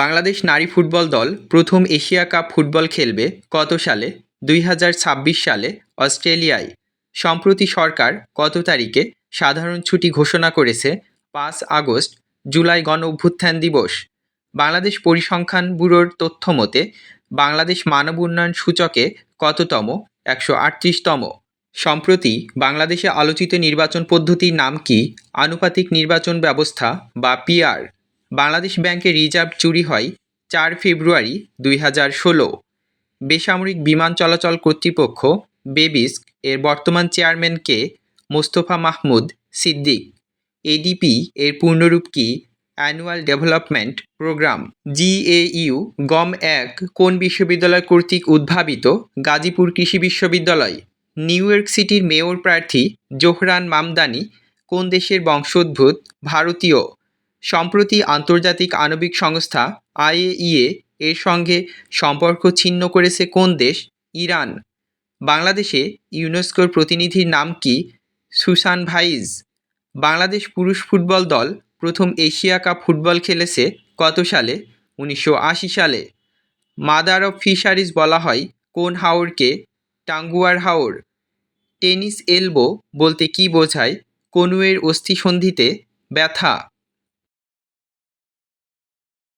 বাংলাদেশ নারী ফুটবল দল প্রথম এশিয়া কাপ ফুটবল খেলবে কত সালে? দুই হাজার ছাব্বিশ সালে অস্ট্রেলিয়ায়। সম্প্রতি সরকার কত তারিখে সাধারণ ছুটি ঘোষণা করেছে? পাঁচ আগস্ট, জুলাই গণ অভ্যুত্থান দিবস। বাংলাদেশ পরিসংখ্যান ব্যুরোর তথ্য মতে, বাংলাদেশ মানব উন্নয়ন সূচকে কততম? একশো আটত্রিশতম। সম্প্রতি বাংলাদেশে আলোচিত নির্বাচন পদ্ধতির নাম কি? আনুপাতিক নির্বাচন ব্যবস্থা বা পিআর বাংলাদেশ ব্যাংকে রিজার্ভ চুরি হয় চার ফেব্রুয়ারি দুই হাজার ষোলো। বেসামরিক বিমান চলাচল কর্তৃপক্ষ বেবিস্ক এর বর্তমান চেয়ারম্যান কে? মোস্তফা মাহমুদ সিদ্দিক। এডিপি এর পূর্ণরূপ কি? Annual development programme. জিএইউ গম এক কোন বিশ্ববিদ্যালয় কর্তৃক উদ্ভাবিত? গাজীপুর কৃষি বিশ্ববিদ্যালয়। নিউ ইয়র্ক সিটির মেয়র প্রার্থী জোহরান মামদানি, কোন দেশের বংশোদ্ভূত? ভারতীয়। সম্প্রতি আন্তর্জাতিক আণবিক সংস্থা আইএইএ এর সঙ্গে সম্পর্ক ছিন্ন করেছে কোন দেশ? ইরান। বাংলাদেশে ইউনেস্কোর প্রতিনিধির নাম কি? সুসান ভাইজ। বাংলাদেশ পুরুষ ফুটবল দল প্রথম এশিয়া কাপ ফুটবল খেলেছে কত সালে? উনিশশো আশি সালে। মাদার অফ ফিশারিজ বলা হয় কোন হাওরকে? টাঙ্গুয়ার হাওর। টেনিস এলবো বলতে কী বোঝায়? কনুয়ের অস্থিসন্ধিতে ব্যথা।